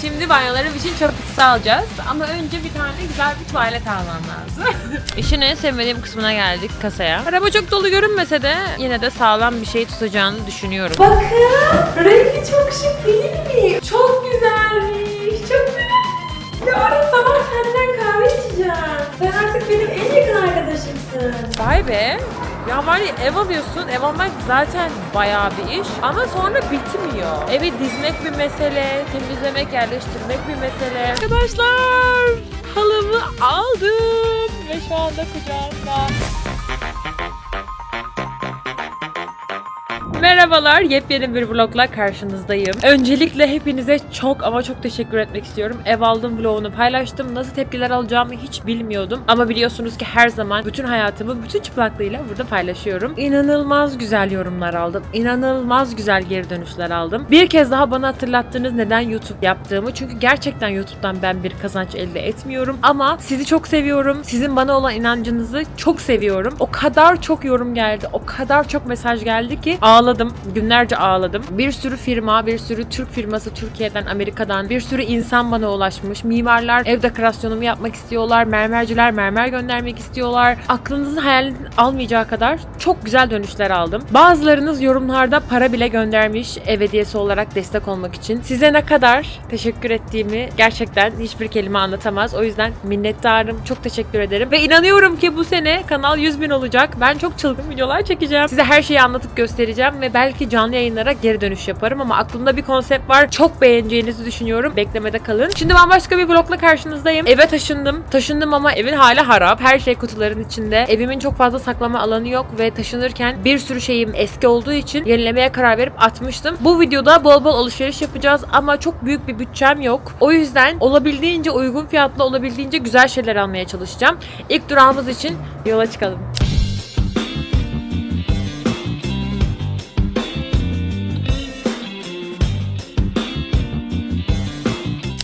Şimdi banyolarım için çöp kutusu alacağız. Ama önce bir tane güzel bir tuvalet almam lazım. İşin en sevmediğim kısmına geldik kasaya. Araba çok dolu görünmese de yine de sağlam bir şey tutacağını düşünüyorum. Bakın rengi çok şık değil mi? Çok güzelmiş. Çok güzel. Yarın sabah senden kahve içeceğim. Sen artık benim en yakın arkadaşımsın. Vay be. Ya var ya ev alıyorsun, ev almak zaten bayağı bir iş ama sonra bitmiyor. Evi dizmek bir mesele, temizlemek, yerleştirmek bir mesele. Arkadaşlar halımı aldım ve şu anda kucağımda. Merhabalar, yepyeni bir vlogla karşınızdayım. Öncelikle hepinize çok ama çok teşekkür etmek istiyorum. Ev aldım vlogunu paylaştım. Nasıl tepkiler alacağımı hiç bilmiyordum. Ama biliyorsunuz ki her zaman bütün hayatımı bütün çıplaklığıyla burada paylaşıyorum. İnanılmaz güzel yorumlar aldım. İnanılmaz güzel geri dönüşler aldım. Bir kez daha bana hatırlattınız neden YouTube yaptığımı. Çünkü gerçekten YouTube'dan ben bir kazanç elde etmiyorum. Ama sizi çok seviyorum. Sizin bana olan inancınızı çok seviyorum. O kadar çok yorum geldi. O kadar çok mesaj geldi ki ağladım. Günlerce ağladım. Bir sürü firma, bir sürü Türk firması Türkiye'den, Amerika'dan bir sürü insan bana ulaşmış. Mimarlar ev dekorasyonumu yapmak istiyorlar. Mermerciler mermer göndermek istiyorlar. Aklınızın hayaliniz almayacağı kadar çok güzel dönüşler aldım. Bazılarınız yorumlarda para bile göndermiş ev hediyesi olarak destek olmak için. Size ne kadar teşekkür ettiğimi gerçekten hiçbir kelime anlatamaz. O yüzden minnettarım. Çok teşekkür ederim. Ve inanıyorum ki bu sene kanal 100 bin olacak. Ben çok çılgın videolar çekeceğim. Size her şeyi anlatıp göstereceğim ve belki canlı yayınlara geri dönüş yaparım ama aklımda bir konsept var. Çok beğeneceğinizi düşünüyorum. Beklemede kalın. Şimdi bambaşka bir vlogla karşınızdayım. Eve taşındım. Taşındım ama evin hali harap. Her şey kutuların içinde. Evimin çok fazla saklama alanı yok ve taşınırken bir sürü şeyim eski olduğu için yenilemeye karar verip atmıştım. Bu videoda bol bol alışveriş yapacağız ama çok büyük bir bütçem yok. O yüzden olabildiğince uygun fiyatlı olabildiğince güzel şeyler almaya çalışacağım. İlk durağımız için yola çıkalım.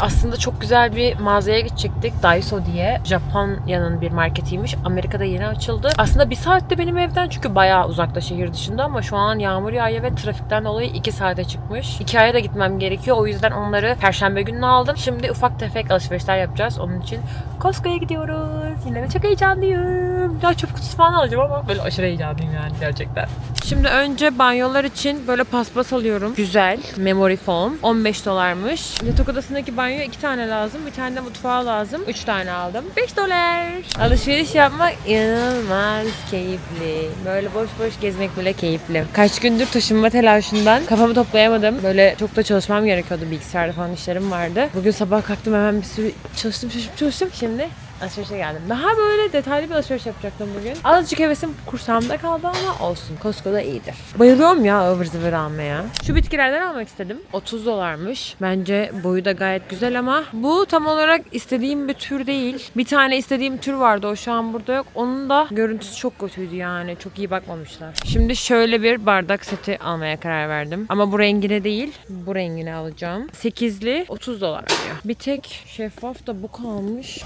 Aslında çok güzel bir mağazaya gidecektik. Daiso diye. Japonya'nın bir marketiymiş. Amerika'da yeni açıldı. Aslında bir saatte benim evden çünkü bayağı uzakta şehir dışında ama şu an yağmur yağıyor ve trafikten dolayı 2 saate çıkmış. 2 aya da gitmem gerekiyor. O yüzden onları perşembe gününe aldım. Şimdi ufak tefek alışverişler yapacağız. Onun için Costco'ya gidiyoruz. Yine de çok heyecanlıyım. Ya çöp kutusu falan alacağım ama böyle aşırı heyecanlıyım yani gerçekten. Şimdi önce banyolar için böyle paspas alıyorum. Güzel. Memory foam. 15 dolarmış. Yatak odasındaki banyo iki tane lazım. Bir tane de mutfağa lazım. Üç tane aldım. 5 dolar. Alışveriş yapmak inanılmaz keyifli. Böyle boş boş gezmek bile keyifli. Kaç gündür taşınma telaşından kafamı toplayamadım. Böyle çok da çalışmam gerekiyordu. Bilgisayarda falan işlerim vardı. Bugün sabah kalktım hemen bir sürü çalıştım çalıştım çalıştım. Şimdi alışverişe geldim. Daha böyle detaylı bir alışveriş yapacaktım bugün. Azıcık hevesim kursağımda kaldı ama olsun. Costco'da iyidir. Bayılıyorum ya ıvır zıvır almaya. Şu bitkilerden almak istedim. 30 dolarmış. Bence boyu da gayet güzel ama bu tam olarak istediğim bir tür değil. Bir tane istediğim tür vardı. O şu an burada yok. Onun da görüntüsü çok kötüydü yani. Çok iyi bakmamışlar. Şimdi şöyle bir bardak seti almaya karar verdim. Ama bu rengine değil. Bu rengini alacağım. 8'li 30 dolar diyor. Bir tek şeffaf da bu kalmış.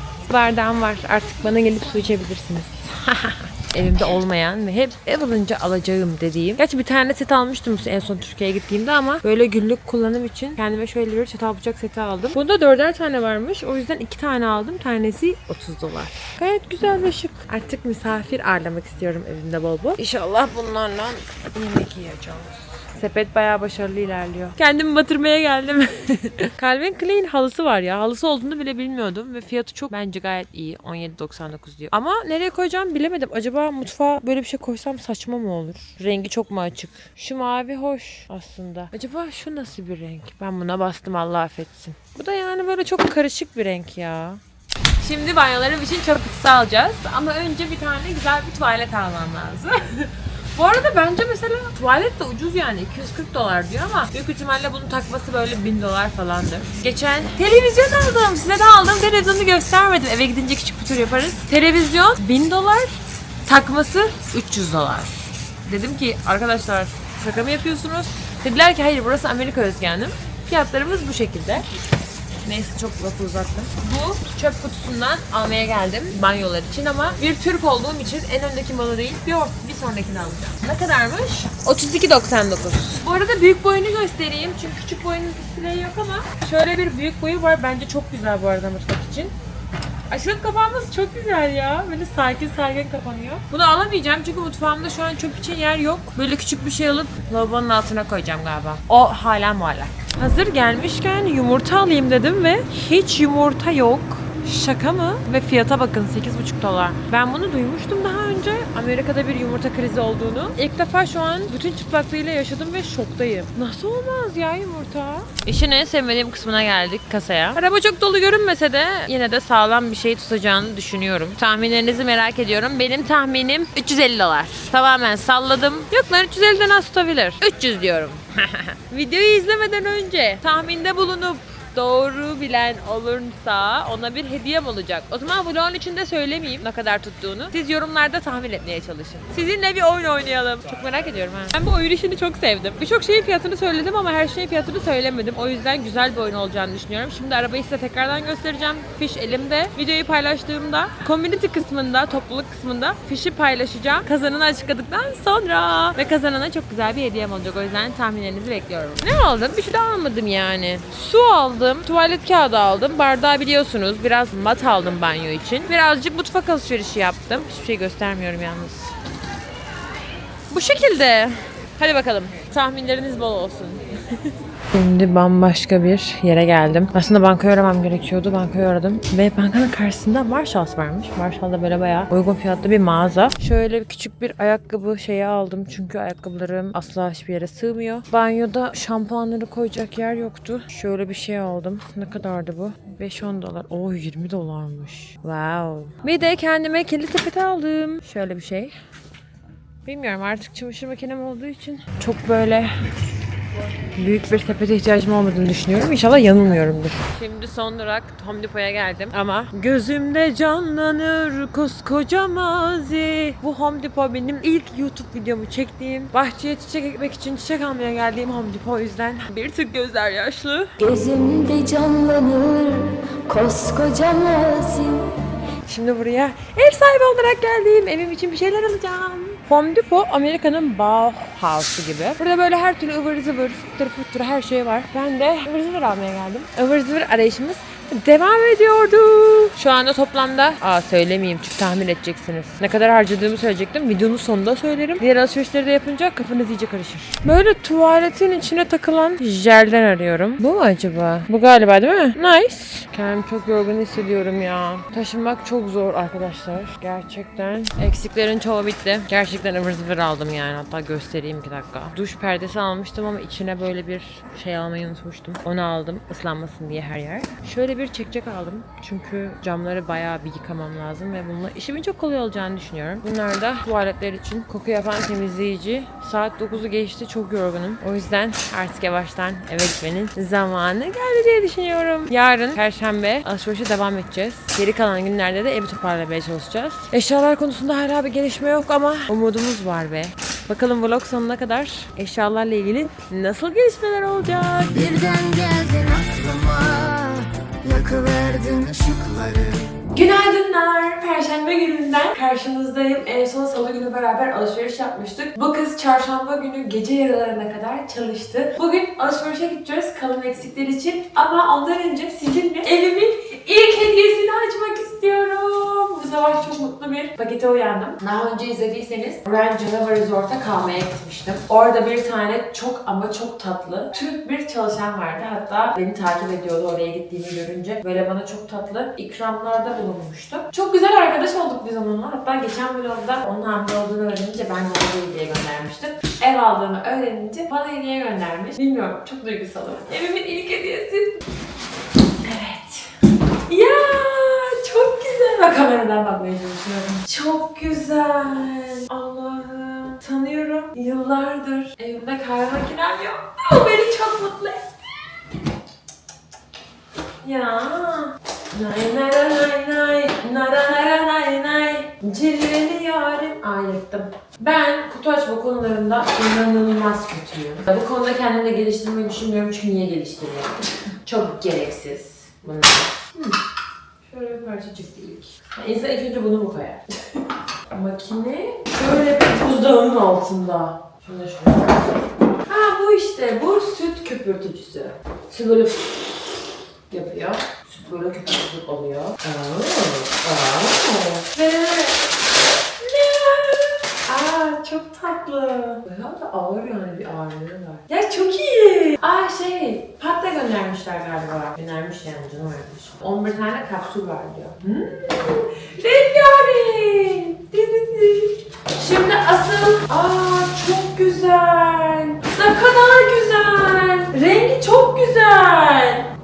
Bardağım var. Artık bana gelip su içebilirsiniz. Evimde olmayan ve hep ev alınca alacağım dediğim. Gerçi bir tane set almıştım en son Türkiye'ye gittiğimde ama böyle günlük kullanım için kendime şöyle bir çatal bıçak seti aldım. Bunda dörder tane varmış. O yüzden iki tane aldım. Tanesi 30 dolar. Gayet güzel ve şık. Artık misafir ağırlamak istiyorum evimde bol bol. İnşallah bunlarla yemek yiyeceğiz. Sepet bayağı başarılı ilerliyor. Kendimi batırmaya geldim. Calvin Klein halısı var ya. Halısı olduğunu bile bilmiyordum ve fiyatı çok bence gayet iyi. 17.99 diyor. Ama nereye koyacağımı bilemedim. Acaba mutfağa böyle bir şey koysam saçma mı olur? Rengi çok mu açık? Şu mavi hoş aslında. Acaba şu nasıl bir renk? Ben buna bastım Allah affetsin. Bu da yani böyle çok karışık bir renk ya. Şimdi banyolarım için çöp kutusu alacağız. Ama önce bir tane güzel bir tuvalet almam lazım. Bu arada bence mesela tuvalet de ucuz yani 240 dolar diyor ama büyük ihtimalle bunun takması böyle 1000 dolar falandır. Geçen televizyon aldım. Size de aldım. Televizyonu göstermedim. Eve gidince küçük bir tur yaparız. Televizyon 1000 dolar. Takması 300 dolar. Dedim ki arkadaşlar şaka mı yapıyorsunuz? Dediler ki hayır burası Amerika hanım. Fiyatlarımız bu şekilde. Neyse çok lafı uzattım. Bu çöp kutusundan almaya geldim banyolar için ama bir Türk olduğum için en öndeki malı değil bir, or- bir sonrakini alacağım. Ne kadarmış? 32.99. Bu arada büyük boyunu göstereyim çünkü küçük boyunun displeyi yok ama şöyle bir büyük boyu var. Bence çok güzel bu arada mutfak için. Açılıp kapanması çok güzel ya. Böyle sakin sakin kapanıyor. Bunu alamayacağım çünkü mutfağımda şu an çöp için yer yok. Böyle küçük bir şey alıp lavabonun altına koyacağım galiba. O hala muallak. Hazır gelmişken yumurta alayım dedim ve hiç yumurta yok. Şaka mı? Ve fiyata bakın 8,5 dolar. Ben bunu duymuştum daha önce. Amerika'da bir yumurta krizi olduğunu. İlk defa şu an bütün çıplaklığıyla yaşadım ve şoktayım. Nasıl olmaz ya yumurta? İşin en sevmediğim kısmına geldik kasaya. Araba çok dolu görünmese de yine de sağlam bir şey tutacağını düşünüyorum. Tahminlerinizi merak ediyorum. Benim tahminim 350 dolar. Tamamen salladım. Yok lan 350'den az tutabilir. 300 diyorum. Videoyu izlemeden önce tahminde bulunup doğru bilen olursa ona bir hediyem olacak. O zaman vlogun içinde söylemeyeyim ne kadar tuttuğunu. Siz yorumlarda tahmin etmeye çalışın. Sizinle bir oyun oynayalım. Çok merak ediyorum ha. Ben bu oyun işini çok sevdim. Birçok şeyin fiyatını söyledim ama her şeyin fiyatını söylemedim. O yüzden güzel bir oyun olacağını düşünüyorum. Şimdi arabayı size tekrardan göstereceğim. Fiş elimde. Videoyu paylaştığımda community kısmında, topluluk kısmında fişi paylaşacağım. Kazananı açıkladıktan sonra. Ve kazanana çok güzel bir hediyem olacak. O yüzden tahminlerinizi bekliyorum. Ne aldım? Bir şey daha almadım yani. Su aldım. Tuvalet kağıdı aldım. Bardağı biliyorsunuz. Biraz mat aldım banyo için. Birazcık mutfak alışverişi yaptım. Hiçbir şey göstermiyorum yalnız. Bu şekilde. Hadi bakalım. Tahminleriniz bol olsun. Şimdi bambaşka bir yere geldim. Aslında bankayı aramam gerekiyordu. Bankayı aradım. Ve bankanın karşısında Marshalls varmış. Marshall'da böyle bayağı uygun fiyatlı bir mağaza. Şöyle küçük bir ayakkabı şeyi aldım. Çünkü ayakkabılarım asla hiçbir yere sığmıyor. Banyoda şampuanları koyacak yer yoktu. Şöyle bir şey aldım. Ne kadardı bu? 5-10 dolar. Oo 20 dolarmış. Wow. Bir de kendime kirli sepeti aldım. Şöyle bir şey. Bilmiyorum artık çamaşır makinem olduğu için çok böyle büyük bir sepete ihtiyacım olmadığını düşünüyorum. İnşallah yanılmıyorumdur. Şimdi son durak Home Depot'a geldim ama gözümde canlanır koskoca mazi. Bu Home Depot benim ilk YouTube videomu çektiğim, bahçeye çiçek ekmek için çiçek almaya geldiğim Home Depot o yüzden bir tık gözler yaşlı. Gözümde canlanır koskoca mazim Şimdi buraya ev sahibi olarak geldim. Evim için bir şeyler alacağım. Home Depot Amerika'nın Bauhaus'u gibi. Burada böyle her türlü ıvır zıvır, fıttır fıttır her şey var. Ben de ıvır zıvır almaya geldim. Ivır zıvır arayışımız devam ediyordu. Şu anda toplamda, aa söylemeyeyim çünkü tahmin edeceksiniz. Ne kadar harcadığımı söyleyecektim. Videonun sonunda söylerim. Diğer alışverişleri de yapınca kafanız iyice karışır. Böyle tuvaletin içine takılan jelden arıyorum. Bu mu acaba? Bu galiba değil mi? Nice. Kendimi çok yorgun hissediyorum ya. Taşınmak çok zor arkadaşlar. Gerçekten. Eksiklerin çoğu bitti. Gerçekten ıvır zıvır aldım yani. Hatta göstereyim iki dakika. Duş perdesi almıştım ama içine böyle bir şey almayı unutmuştum. Onu aldım ıslanmasın diye her yer. Şöyle bir çekecek aldım. Çünkü camları bayağı bir yıkamam lazım ve bununla işimin çok kolay olacağını düşünüyorum. Bunlar da tuvaletler için koku yapan temizleyici. Saat 9'u geçti çok yorgunum. O yüzden artık yavaştan eve gitmenin zamanı geldi diye düşünüyorum. Yarın Perşembe alışverişe devam edeceğiz. Geri kalan günlerde de evi toparlamaya çalışacağız. Eşyalar konusunda hala bir gelişme yok ama umudumuz var be. Bakalım vlog sonuna kadar eşyalarla ilgili nasıl gelişmeler olacak? Birden geldin Yakıverdin ışıkları Günaydınlar. Perşembe gününden karşınızdayım. En son salı günü beraber alışveriş yapmıştık. Bu kız çarşamba günü gece yarılarına kadar çalıştı. Bugün alışverişe gideceğiz kalan eksikler için. Ama ondan önce sizinle evimin ilk hediyesini açmak istiyorum. Bu sabah çok mutlu bir pakete uyandım. Daha önce izlediyseniz Ryan Geneva Resort'a kalmaya gitmiştim. Orada bir tane çok ama çok tatlı Türk bir çalışan vardı. Hatta beni takip ediyordu oraya gittiğimi görünce. Böyle bana çok tatlı ikramlarda bulunmuştu. Çok güzel arkadaş olduk biz onunla. Hatta geçen vlogda onun hamile olduğunu öğrenince ben de ona hediye göndermiştim. Ev aldığımı öğrenince bana hediye göndermiş. Bilmiyorum çok duygusalım. Evimin ilk hediyesi. Evet. Ya çok güzel. Bak kameradan bakmaya çalışıyorum. Çok güzel. Allah'ım. Tanıyorum. Yıllardır evimde kahve makinem yok. O beni çok mutlu etti. Ya. Nay nay nay nay nara nara nay nay Cilveli yarim Ayırttım. Ben kutu açma konularında inanılmaz kötüyüm. Bu konuda kendimi de geliştirmeyi düşünmüyorum çünkü niye geliştireyim? Çok gereksiz. Bunlar. Şöyle bir parçacık değil. Ha, İnsan ilk önce bunu mu koyar? Makine şöyle bir buzdağının altında. Şunu şöyle. Ha bu işte. Bu süt köpürtücüsü. Süt böyle yapıyor. Böyle köpürtücü oluyor. Aa, aa. Çok tatlı. Bayağı da ağır yani bir ağırlığı var. Ya çok iyi. Aa şey patta göndermişler galiba. Göndermiş yani canım vermiş. 11 tane kapsül var diyor. Hmm. Rengarenk. Di, di, di. Şimdi asıl aa çok güzel. Ne kadar güzel. Rengi çok güzel.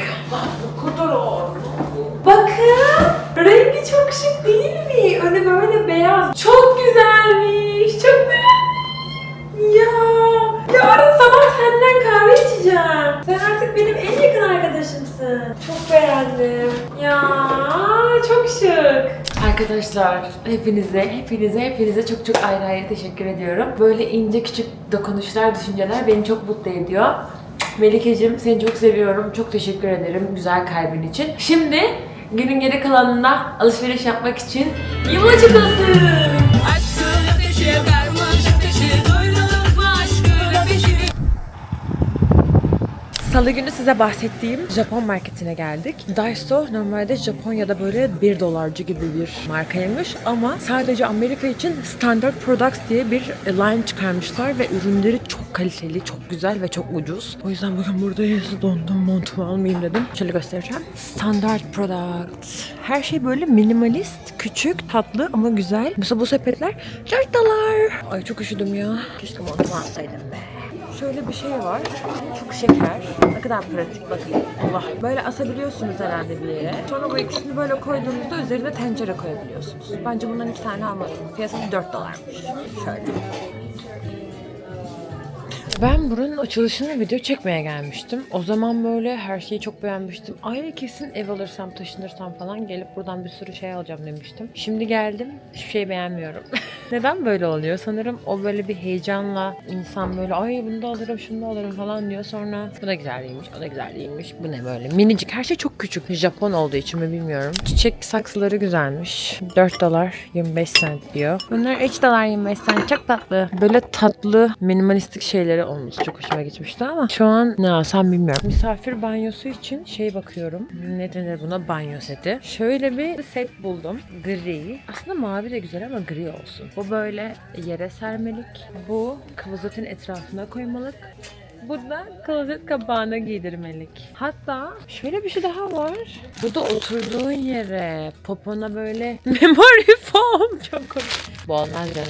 Ay Allah bu kadar ağır. Bakın rengi çok şık değil mi? Önü böyle beyaz. Çok güzelmiş. Çok beğendim. Ya yarın sabah senden kahve içeceğim. Sen artık benim en yakın arkadaşımsın. Çok beğendim. Ya çok şık. Arkadaşlar hepinize, hepinize, hepinize çok çok ayrı ayrı teşekkür ediyorum. Böyle ince küçük dokunuşlar, düşünceler beni çok mutlu ediyor. Melikeciğim seni çok seviyorum. Çok teşekkür ederim güzel kalbin için. Şimdi günün geri kalanında alışveriş yapmak için çıkılsın. Aşkın Salı günü size bahsettiğim Japon marketine geldik. Daiso normalde Japonya'da böyle 1 dolarcı gibi bir markaymış ama sadece Amerika için Standard Products diye bir line çıkarmışlar ve ürünleri çok kaliteli, çok güzel ve çok ucuz. O yüzden bugün buradayız. Dondum montumu almayayım dedim. Şöyle göstereceğim. Standard Products. Her şey böyle minimalist, küçük, tatlı ama güzel. Mesela bu sepetler 4 dolar. Ay çok üşüdüm ya. Keşke montumu alsaydım be. Şöyle bir şey var. Çok şeker. Ne kadar pratik bakın. Allah. Böyle asabiliyorsunuz herhalde bir yere. Sonra bu ikisini böyle koyduğunuzda üzerine tencere koyabiliyorsunuz. Bence bundan iki tane almadım. Fiyatı 4 dolarmış. Şöyle. Ben buranın açılışını video çekmeye gelmiştim. O zaman böyle her şeyi çok beğenmiştim. Ay kesin ev alırsam, taşınırsam falan gelip buradan bir sürü şey alacağım demiştim. Şimdi geldim, hiçbir şey beğenmiyorum. Neden böyle oluyor? Sanırım o böyle bir heyecanla insan böyle ay bunu da alırım, şunu da alırım falan diyor. Sonra bu da güzel değilmiş, o da güzel değilmiş. Bu ne böyle? Minicik. Her şey çok küçük. Japon olduğu için mi bilmiyorum. Çiçek saksıları güzelmiş. 4 dolar 25 cent diyor. Bunlar 3 dolar 25 cent. Çok tatlı. Böyle tatlı minimalistik şeyleri olması çok hoşuma gitmişti ama şu an ne alsam bilmiyorum. Misafir banyosu için şey bakıyorum. Ne denir buna? Banyo seti. Şöyle bir set buldum. Gri. Aslında mavi de güzel ama gri olsun. Bu böyle yere sermelik. Bu klozetin etrafına koymalık. Bu da klozet kapağına giydirmelik. Hatta şöyle bir şey daha var. Bu da oturduğun yere popona böyle memory foam çok komik. Bu olmaz canım.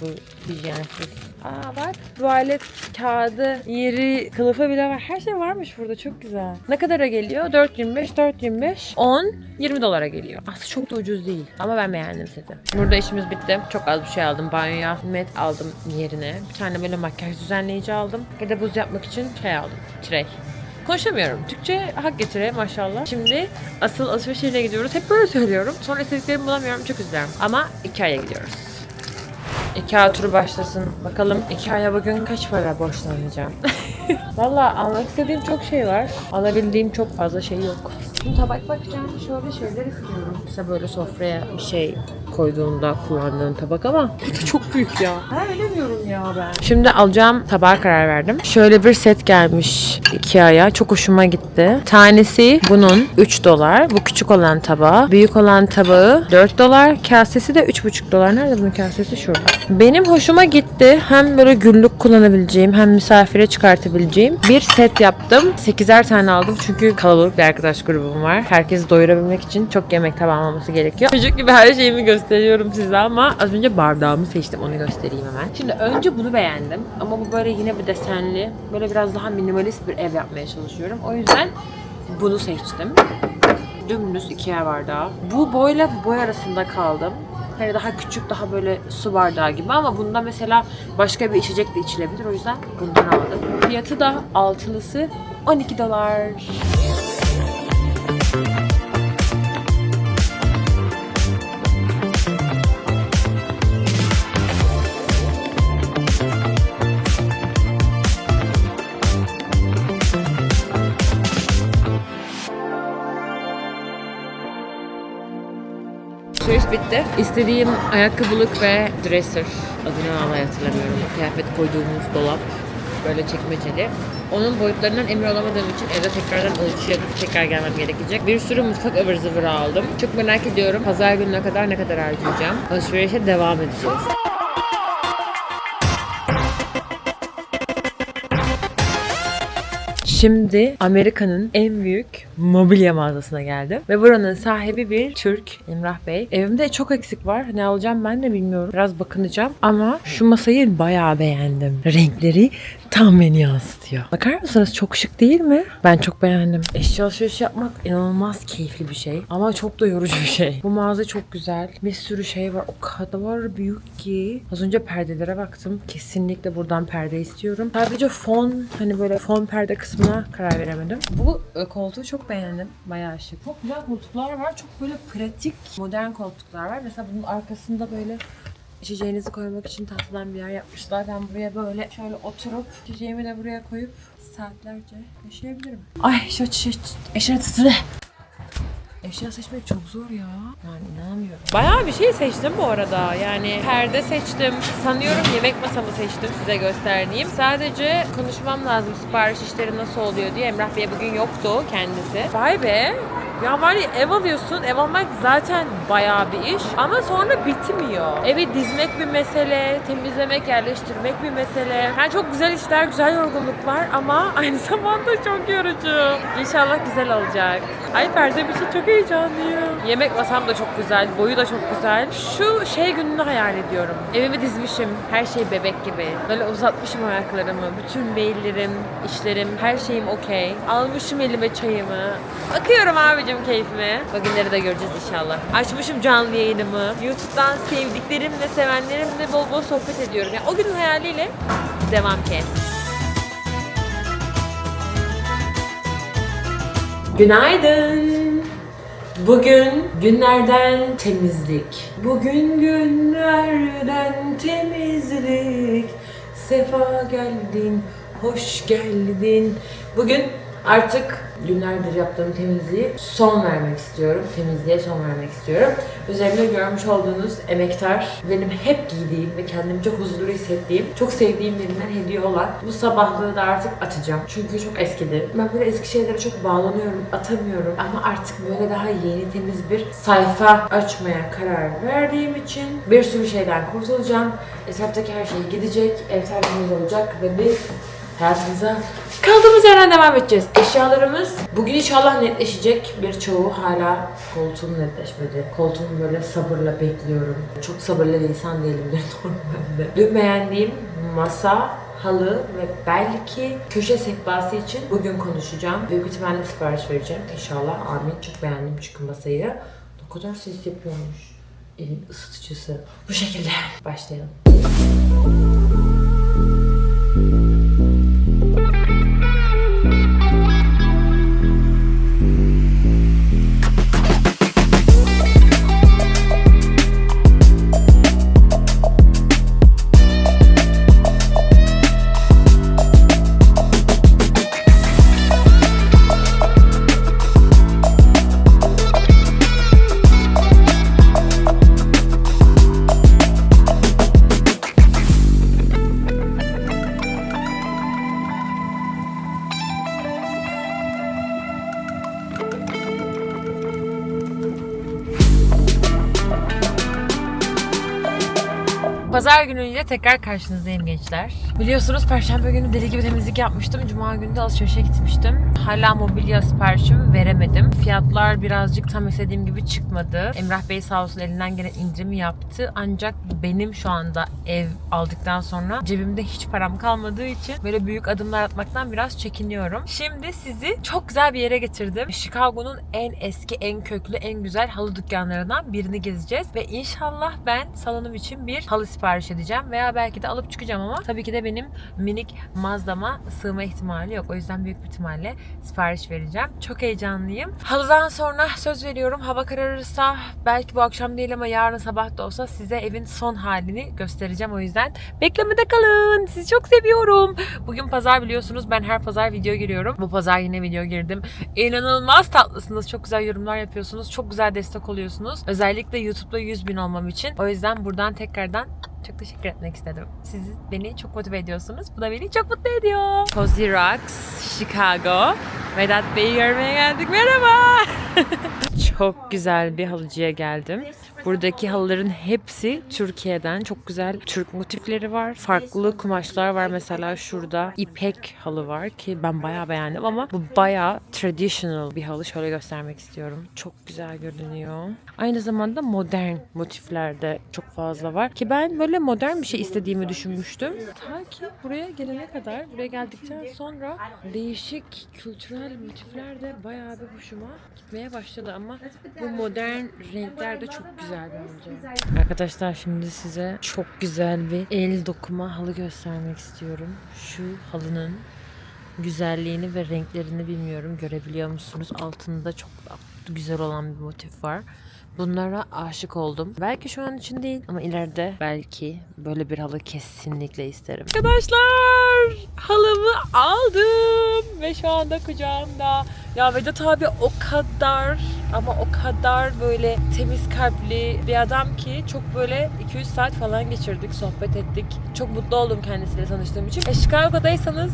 Bu hijyensiz. Aa bak tuvalet kağıdı, yeri, kılıfı bile var. Her şey varmış burada çok güzel. Ne kadara geliyor? 4.25, 4.25, 10, 20 dolara geliyor. Aslında çok da ucuz değil. Ama ben beğendim seti. Burada işimiz bitti. Çok az bir şey aldım. Banyoya met aldım yerine. Bir tane böyle makyaj düzenleyici aldım. Bir de buz yapmak için şey aldım. Tray. Konuşamıyorum. Türkçe hak getire maşallah. Şimdi asıl alışveriş yerine gidiyoruz. Hep böyle söylüyorum. Sonra istediklerimi bulamıyorum. Çok üzülüyorum. Ama Ikea'ya gidiyoruz. Ikea turu başlasın. Bakalım Ikea'ya bugün kaç para borçlanacağım. Valla almak istediğim çok şey var. Alabildiğim çok fazla şey yok. Şimdi tabak bakacağım. Şöyle şeyler istiyorum. Mesela böyle sofraya bir şey koyduğunda kullandığın tabak ama bu da çok büyük ya. Ha öyle diyorum ya ben. Şimdi alacağım tabağa karar verdim. Şöyle bir set gelmiş Ikea'ya. Çok hoşuma gitti. Tanesi bunun 3 dolar. Bu küçük olan tabağı. Büyük olan tabağı 4 dolar. Kasesi de 3,5 dolar. Nerede bunun kasesi? Şurada. Benim hoşuma gitti. Hem böyle günlük kullanabileceğim hem misafire çıkartabileceğim bir set yaptım. 8'er tane aldım çünkü kalabalık bir arkadaş grubum var. Herkesi doyurabilmek için çok yemek tabağım olması gerekiyor. Çocuk gibi her şeyimi gösteriyorum size ama az önce bardağımı seçtim. Onu göstereyim hemen. Şimdi önce bunu beğendim ama bu böyle yine bir desenli. Böyle biraz daha minimalist bir ev yapmaya çalışıyorum. O yüzden bunu seçtim. Dümdüz Ikea bardağı. Bu boyla bu boy arasında kaldım. Hani daha küçük, daha böyle su bardağı gibi ama bunda mesela başka bir içecek de içilebilir. O yüzden bundan aldım. Fiyatı da altılısı 12 dolar. Alışveriş bitti. İstediğim ayakkabılık ve dresser adını vallahi hatırlamıyorum. Kıyafet koyduğumuz dolap. Böyle çekmeceli. Onun boyutlarından emin olamadığım için evde tekrardan ölçü yapıp tekrar gelmem gerekecek. Bir sürü mutfak ıvır zıvırı aldım. Çok merak ediyorum. Pazar gününe kadar ne kadar harcayacağım. Alışverişe devam edeceğiz. Şimdi Amerika'nın en büyük mobilya mağazasına geldim. Ve buranın sahibi bir Türk, Emrah Bey. Evimde çok eksik var. Ne alacağım ben de bilmiyorum. Biraz bakınacağım. Ama şu masayı bayağı beğendim. Renkleri tam beni yansıtıyor. Bakar mısınız? Çok şık değil mi? Ben çok beğendim. Eşya alışverişi yapmak inanılmaz keyifli bir şey. Ama çok da yorucu bir şey. Bu mağaza çok güzel. Bir sürü şey var. O kadar büyük ki. Az önce perdelere baktım. Kesinlikle buradan perde istiyorum. Sadece fon, hani böyle fon perde kısmına karar veremedim. Bu e, koltuğu çok beğendim. Bayağı şık. Çok güzel koltuklar var. Çok böyle pratik, modern koltuklar var. Mesela bunun arkasında böyle içeceğinizi koymak için tahtadan bir yer yapmışlar. Ben buraya böyle şöyle oturup içeceğimi de buraya koyup saatlerce yaşayabilirim. Ay şu eşya, titre. Eşya seçmek çok zor ya. Yani inanamıyorum. Bayağı bir şey seçtim bu arada. Yani perde seçtim. Sanıyorum yemek masamı seçtim size gösterdiğim. Sadece konuşmam lazım sipariş işleri nasıl oluyor diye. Emrah Bey bugün yoktu kendisi. Vay be. Ya var ya ev alıyorsun. Ev almak zaten bayağı bir iş. Ama sonra bitmiyor. Evi dizmek bir mesele, temizlemek, yerleştirmek bir mesele. Yani çok güzel işler, güzel yorgunluklar ama aynı zamanda çok yorucu. İnşallah güzel olacak. Ay perde bir şey çok heyecanlıyım. Yemek masam da çok güzel, boyu da çok güzel. Şu şey gününü hayal ediyorum. Evimi dizmişim, her şey bebek gibi. Böyle uzatmışım ayaklarımı, bütün maillerim, işlerim, her şeyim okey. Almışım elime çayımı. Bakıyorum abicim keyfime. Bugünleri de göreceğiz inşallah. Açmışım canlı yayınımı. YouTube'dan sevdiklerimle, sevenlerimle bol bol sohbet ediyorum. Yani o günün hayaliyle devam ki. Günaydın. Bugün günlerden temizlik. Bugün günlerden temizlik. Sefa geldin, hoş geldin. Bugün artık günlerdir yaptığım temizliği son vermek istiyorum. Temizliğe son vermek istiyorum. Üzerimde görmüş olduğunuz emektar, benim hep giydiğim ve kendimi çok huzurlu hissettiğim, çok sevdiğim birinden hediye olan bu sabahlığı da artık atacağım. Çünkü çok eskidi. Ben böyle eski şeylere çok bağlanıyorum, atamıyorum. Ama artık böyle daha yeni, temiz bir sayfa açmaya karar verdiğim için bir sürü şeyden kurtulacağım. Etraftaki her şey gidecek, ev tertemiz olacak ve biz hayatımıza kaldığımız yerden devam edeceğiz. Eşyalarımız bugün inşallah netleşecek. Birçoğu hala koltuğum netleşmedi. Koltuğumu böyle sabırla bekliyorum. Çok sabırlı bir insan değilimdir normalde. Dün beğendiğim masa, halı ve belki köşe sehpası için bugün konuşacağım. Büyük ihtimalle sipariş vereceğim. İnşallah amin. Çok beğendim çünkü masayı. Ne kadar ses yapıyormuş. Elin ısıtıcısı. Bu şekilde başlayalım. Tekrar karşınızdayım gençler. Biliyorsunuz Perşembe günü deli gibi temizlik yapmıştım. Cuma günü de alışverişe gitmiştim. Hala mobilya siparişimi veremedim. Fiyatlar birazcık tam istediğim gibi çıkmadı. Emrah Bey sağ olsun elinden gelen indirimi yaptı. Ancak benim şu anda ev aldıktan sonra cebimde hiç param kalmadığı için böyle büyük adımlar atmaktan biraz çekiniyorum. Şimdi sizi çok güzel bir yere getirdim. Chicago'nun en eski, en köklü, en güzel halı dükkanlarından birini gezeceğiz. Ve inşallah ben salonum için bir halı sipariş edeceğim veya belki de alıp çıkacağım ama tabii ki de benim minik Mazda'ma sığma ihtimali yok. O yüzden büyük bir ihtimalle sipariş vereceğim. Çok heyecanlıyım. Halıdan sonra söz veriyorum hava kararırsa belki bu akşam değil ama yarın sabah da olsa size evin son halini göstereceğim. O yüzden beklemede kalın. Sizi çok seviyorum. Bugün pazar biliyorsunuz. Ben her pazar video giriyorum. Bu pazar yine video girdim. İnanılmaz tatlısınız. Çok güzel yorumlar yapıyorsunuz. Çok güzel destek oluyorsunuz. Özellikle YouTube'da 100 bin olmam için. O yüzden buradan tekrardan çok teşekkür etmek istedim. Siz beni çok motive ediyorsunuz. Bu da beni çok mutlu ediyor. Cozy Rocks, Chicago. Vedat Bey'i görmeye geldik. Merhaba. çok güzel bir halıcıya geldim. Buradaki halıların hepsi Türkiye'den. Çok güzel Türk motifleri var. Farklı kumaşlar var. Mesela şurada ipek halı var ki ben bayağı beğendim ama bu bayağı traditional bir halı. Şöyle göstermek istiyorum. Çok güzel görünüyor. Aynı zamanda modern motiflerde çok fazla var. Ki ben böyle modern bir şey istediğimi düşünmüştüm. Ta ki buraya gelene kadar, buraya geldikten sonra değişik kültürel motifler de bayağı bir hoşuma gitmeye başladı ama bu modern renkler de çok güzel bence. Arkadaşlar şimdi size çok güzel bir el dokuma halı göstermek istiyorum. Şu halının güzelliğini ve renklerini bilmiyorum. Görebiliyor musunuz? Altında çok güzel olan bir motif var. Bunlara aşık oldum. Belki şu an için değil ama ileride belki böyle bir halı kesinlikle isterim. Arkadaşlar halımı aldım ve şu anda kucağımda. Ya Vedat abi o kadar ama o kadar böyle temiz kalpli bir adam ki çok böyle 2-3 saat falan geçirdik, sohbet ettik. Çok mutlu oldum kendisiyle tanıştığım için. E, Chicago'daysanız,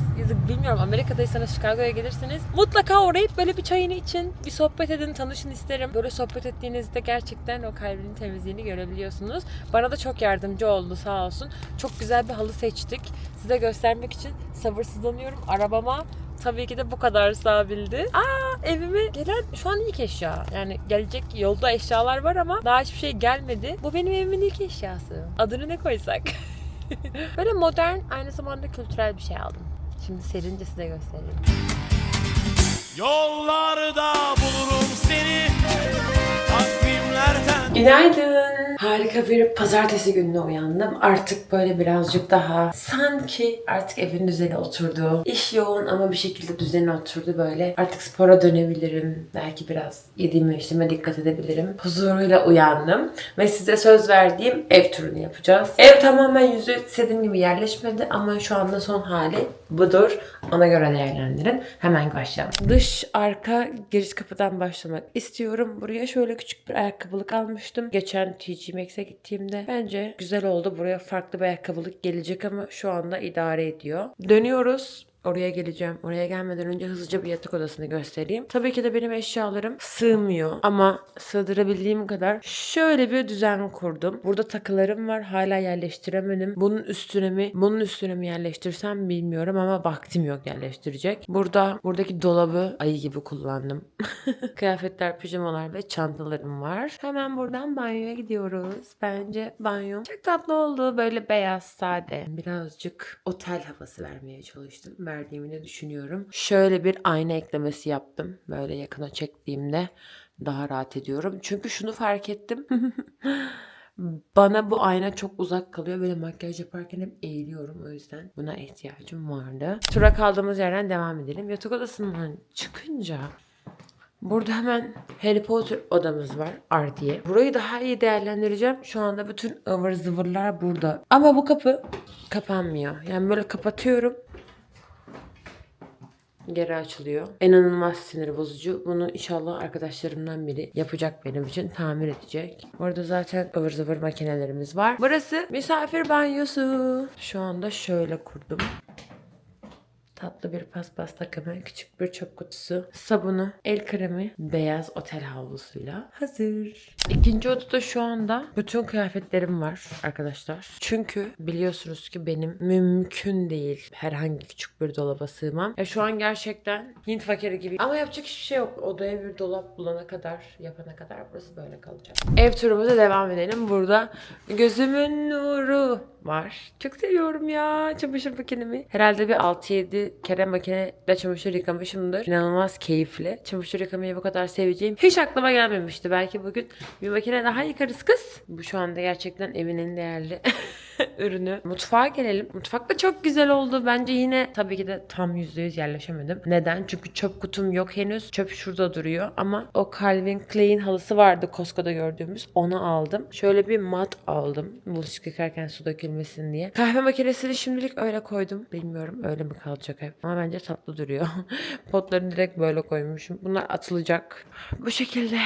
bilmiyorum Amerika'daysanız Chicago'ya gelirseniz mutlaka uğrayıp böyle bir çayını için, bir sohbet edin, tanışın isterim. Böyle sohbet ettiğinizde gerçekten o kalbinin temizliğini görebiliyorsunuz. Bana da çok yardımcı oldu sağ olsun. Çok güzel bir halı seçtik. Size göstermek için sabırsızlanıyorum. Arabama tabii ki de bu kadar sığabildi. Aa evime gelen şu an ilk eşya. Yani gelecek yolda eşyalar var ama daha hiçbir şey gelmedi. Bu benim evimin ilk eşyası. Adını ne koysak? Böyle modern aynı zamanda kültürel bir şey aldım. Şimdi serince size göstereyim. Yollarda bulurum seni Takvimlerden Günaydın. Harika bir pazartesi gününe uyandım. Artık böyle birazcık daha sanki artık evin düzeni oturdu. İş yoğun ama bir şekilde düzeni oturdu böyle. Artık spora dönebilirim. Belki biraz yediğime içtiğime dikkat edebilirim. Huzuruyla uyandım. Ve size söz verdiğim ev turunu yapacağız. Ev tamamen yüzü istediğim gibi yerleşmedi ama şu anda son hali budur. Ona göre değerlendirin. Hemen başlayalım. Dış arka giriş kapıdan başlamak istiyorum. Buraya şöyle küçük bir ayakkabılık almıştım. Geçen TG Maxx'e gittiğimde bence güzel oldu. Buraya farklı bir ayakkabılık gelecek ama şu anda idare ediyor. Dönüyoruz. Oraya geleceğim. Oraya gelmeden önce hızlıca bir yatak odasını göstereyim. Tabii ki de benim eşyalarım sığmıyor ama sığdırabildiğim kadar şöyle bir düzen kurdum. Burada takılarım var. Hala yerleştiremedim. Bunun üstüne mi, bunun üstüne mi yerleştirsem bilmiyorum ama vaktim yok yerleştirecek. Burada buradaki dolabı ayı gibi kullandım. Kıyafetler, pijamalar ve çantalarım var. Hemen buradan banyoya gidiyoruz. Bence banyo çok tatlı oldu. Böyle beyaz, sade. Birazcık otel havası vermeye çalıştım. Verdiğimi de düşünüyorum. Şöyle bir ayna eklemesi yaptım. Böyle yakına çektiğimde daha rahat ediyorum. Çünkü şunu fark ettim. Bana bu ayna çok uzak kalıyor. Böyle makyaj yaparken hep eğiliyorum. O yüzden buna ihtiyacım vardı. Tura kaldığımız yerden devam edelim. Yatak odasından çıkınca Burada hemen Harry Potter odamız var R diye. Burayı daha iyi değerlendireceğim. Şu anda bütün ıvır zıvırlar burada. Ama bu kapı kapanmıyor. Yani böyle kapatıyorum. Geri açılıyor. İnanılmaz sinir bozucu. Bunu inşallah arkadaşlarımdan biri yapacak benim için. Tamir edecek. Orada zaten ıvır zıvır makinelerimiz var. Burası misafir banyosu. Şu anda şöyle kurdum. Tatlı bir paspas takımı, küçük bir çöp kutusu, sabunu, el kremi, beyaz otel havlusuyla hazır. İkinci odada şu anda bütün kıyafetlerim var arkadaşlar. Çünkü biliyorsunuz ki benim mümkün değil herhangi küçük bir dolaba sığmam. Ya şu an gerçekten Hint fakiri gibi. Ama yapacak hiçbir şey yok. Odaya bir dolap bulana kadar, yapana kadar burası böyle kalacak. Ev turumuza devam edelim. Burada gözümün nuru var. Çok seviyorum ya çamaşır makinemi. Herhalde bir 6-7 kere makinede çamaşır yıkamışımdır. İnanılmaz keyifli. Çamaşır yıkamayı bu kadar seveceğim hiç aklıma gelmemişti. Belki bugün bir makine daha yıkarız kız. Bu şu anda gerçekten evin en değerli ürünü. Mutfağa gelelim. Mutfak da çok güzel oldu. Bence yine tabii ki de tam %100 yerleşemedim. Neden? Çünkü çöp kutum yok henüz. Çöp şurada duruyor. Ama o Calvin Klein halısı vardı Costco'da gördüğümüz. Onu aldım. Şöyle bir mat aldım. Bulaşık yıkarken su dökülmesin diye. Kahve makinesini şimdilik öyle koydum. Bilmiyorum öyle mi kalacak hep. Ama bence tatlı duruyor. Potlarını direkt böyle koymuşum. Bunlar atılacak. Bu şekilde.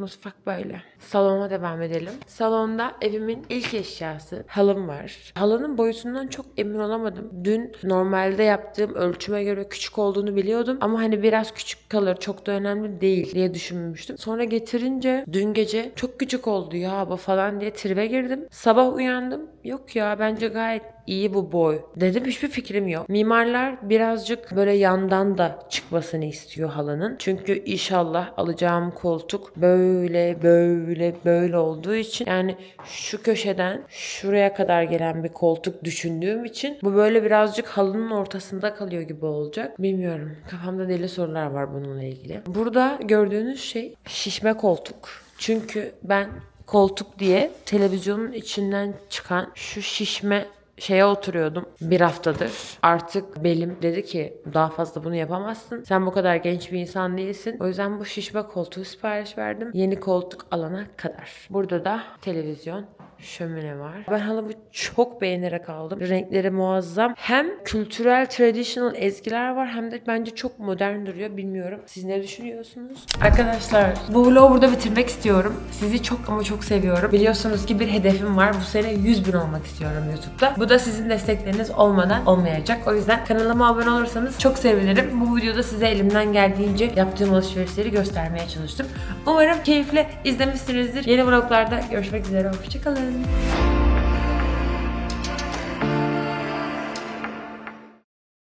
Mutfak böyle. Salona devam edelim. Salonda evimin ilk eşyası halım var. Halının boyutundan çok emin olamadım. Dün normalde yaptığım ölçüme göre küçük olduğunu biliyordum ama hani biraz küçük kalır çok da önemli değil diye düşünmüştüm. Sonra getirince dün gece çok küçük oldu ya bu falan diye tribe girdim. Sabah uyandım. Yok ya bence gayet iyi bu boy. Dedim hiçbir fikrim yok. Mimarlar birazcık böyle yandan da çıkmasını istiyor halının. Çünkü inşallah alacağım koltuk böyle böyle böyle olduğu için yani şu köşeden şuraya kadar gelen bir koltuk düşündüğüm için bu böyle birazcık halının ortasında kalıyor gibi olacak. Bilmiyorum. Kafamda deli sorular var bununla ilgili. Burada gördüğünüz şey şişme koltuk. Çünkü ben koltuk diye televizyonun içinden çıkan şu şişme şeye oturuyordum bir haftadır. Artık belim dedi ki daha fazla bunu yapamazsın. Sen bu kadar genç bir insan değilsin. O yüzden bu şişme koltuğu sipariş verdim. Yeni koltuk alana kadar. Burada da televizyon şömine var. Ben halımı çok beğenerek aldım. Renkleri muazzam. Hem kültürel, traditional ezgiler var hem de bence çok modern duruyor. Bilmiyorum. Siz ne düşünüyorsunuz? Arkadaşlar bu vlogu burada bitirmek istiyorum. Sizi çok ama çok seviyorum. Biliyorsunuz ki bir hedefim var. Bu sene 100 bin olmak istiyorum YouTube'da. Bu da sizin destekleriniz olmadan olmayacak. O yüzden kanalıma abone olursanız çok sevinirim. Bu videoda size elimden geldiğince yaptığım alışverişleri göstermeye çalıştım. Umarım keyifle izlemişsinizdir. Yeni vloglarda görüşmek üzere. Hoşçakalın. soon.